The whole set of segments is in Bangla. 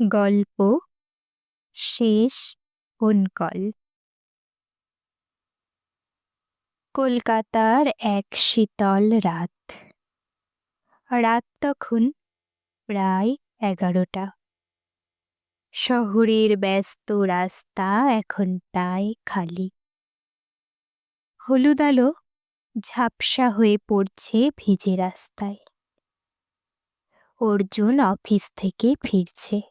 গল্প, শেষ ফোন কল কলকাতার এক শীতল রাত। রাত তখন প্রায় এগারোটা। শহরের ব্যস্ত রাস্তা এখন প্রায় খালি। হলুদ আলো ঝাপসা হয়ে পড়ছে ভিজে রাস্তায়। অর্জুন অফিস থেকে ফিরছে।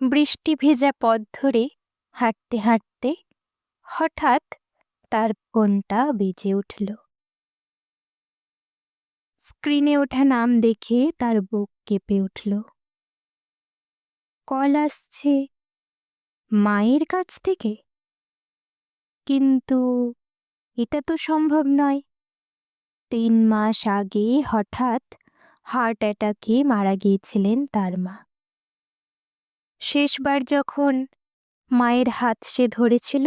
বৃষ্টি ভেজা পথ ধরে হাঁটতে হাঁটতে হঠাৎ তার ফোনটা বেজে উঠল। স্ক্রিনে ওঠা নাম দেখে তার বুক কেঁপে উঠল। কল আসছে মায়ের কাছ থেকে। কিন্তু এটা তো সম্ভব নয়। তিন মাস আগে হঠাৎ হার্ট অ্যাটাকে মারা গিয়েছিলেন তার মা। শেষবার যখন মায়ের হাত সে ধরেছিল,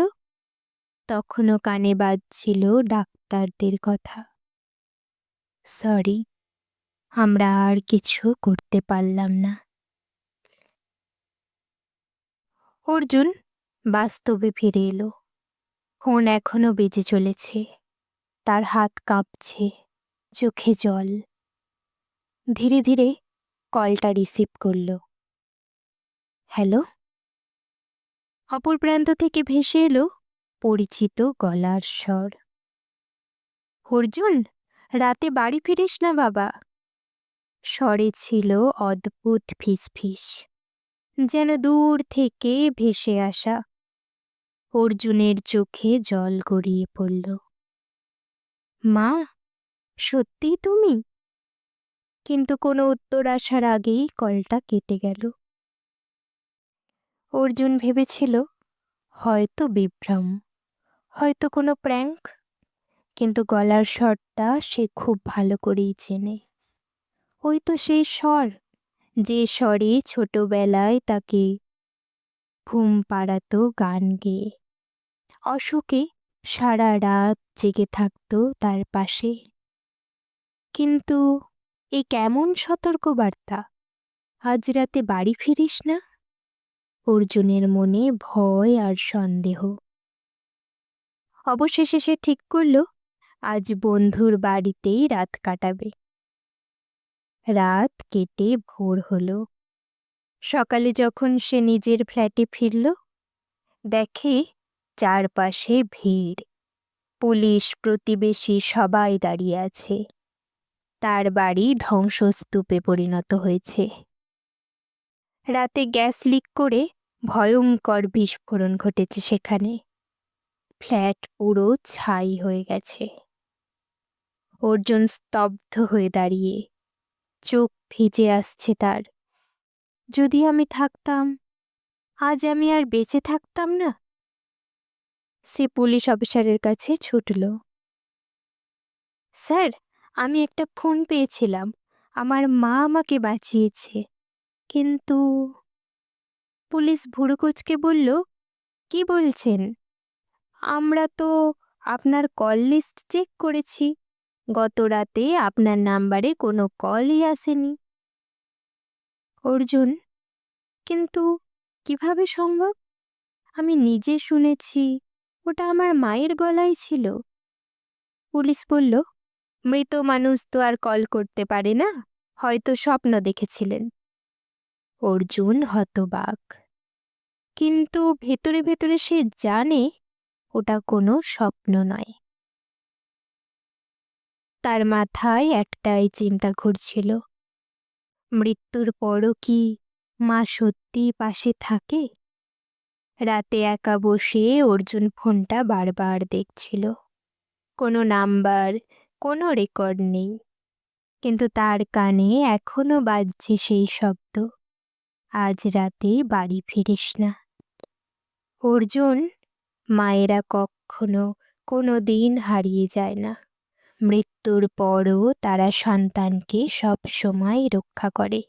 তখনও কানে বাজছিল ডাক্তারদের কথা। সরি, আমরা আর কিছু করতে পারলাম না। অর্জুন বাস্তবে ফিরে এলো। ফোন এখনও বেজে চলেছে। তার হাত কাঁপছে, চোখে জল। ধীরে ধীরে কলটা রিসিভ করল। হ্যালো? অপর প্রান্ত থেকে ভেসে এলো পরিচিত গলার স্বর। অর্জুন, রাতে বাড়ি ফিরিস না বাবা। স্বরে ছিল অদ্ভুত ফিসফিস, যেন দূর থেকে ভেসে আসা। অর্জুনের চোখে জল গড়িয়ে পড়ল। মা সত্যি তুমি? কিন্তু কোনো উত্তর আসার আগেই কলটা কেটে গেল। অর্জুন ভেবেছিল, হয়তো বিভ্রম, হয়তো কোনো প্র্যাঙ্ক, কিন্তু গলার স্বরটা সে খুব ভালো করেই চেনে। ওই তো সেই স্বর, যে স্বরে ছোটবেলায় তাকে ঘুম পাড়াতো গান গেয়ে। অশোকে সারা রাত জেগে থাকতো তার পাশে। কিন্তু এ কেমন সতর্কবার্তা? আজ রাতে বাড়ি ফিরিস না? অর্জুনের মনে ভয় আর সন্দেহ। অবশেষে সে ঠিক করল, আজ বন্ধুর বাড়িতেই রাত কাটাবে। রাত কেটে ভোর হলো। সকালে যখন সে নিজের ফ্ল্যাটে ফিরল, দেখে চারপাশে ভিড়। পুলিশ প্রতিবেশী সবাই দাঁড়িয়ে আছে। তার বাড়ি ধ্বংসস্তূপে পরিণত হয়েছে। রাতে গ্যাস লিক করে ভয়ঙ্কর বিস্ফোরণ ঘটেছে সেখানে। ফ্ল্যাট পুরো ছাই হয়ে গেছে। অর্জুন স্তব্ধ হয়ে দাঁড়িয়ে চোখ ভিজে আসছে তার। যদি আমি থাকতাম, আজ আমি আর বেঁচে থাকতাম না? সে পুলিশ অফিসারের কাছে ছুটল। স্যার, আমি একটা ফোন পেয়েছিলাম। আমার মা আমাকে বাঁচিয়েছে। কিন্তু পুলিশ ভুরুকুচকে বলল, কি বলছেন? আমরা তো আপনার কল লিস্ট চেক করেছি। গত রাতে আপনার নাম্বারে কোনো কলই আসেনি। অর্জুন, কিন্তু কীভাবে সম্ভব? আমি নিজে শুনেছি, ওটা আমার মায়ের গলায় ছিল। পুলিশ বলল, মৃত মানুষ তো আর কল করতে পারে না, হয়তো স্বপ্ন দেখেছিলেন। অর্জুন হতবাক। কিন্তু ভেতরে ভেতরে সে জানে ওটা কোনো স্বপ্ন নয়। তার মাথায় একটাই চিন্তা ঘুরছিল। মৃত্যুর পরও কি মা সত্যি পাশে থাকে? রাতে একা বসে অর্জুন ফোনটা বারবার দেখছিল। কোনো নাম্বার, কোনো রেকর্ড নেই। কিন্তু তার কানে এখনও বাজছে সেই শব্দ। আজ রাতে বাড়ি ফিরিস না। অর্জুন, মায়েরা কখনো কোনো দিন হারিয়ে যায় না। মৃত্যুর পরও তারা সন্তানকে সব সময় রক্ষা করে।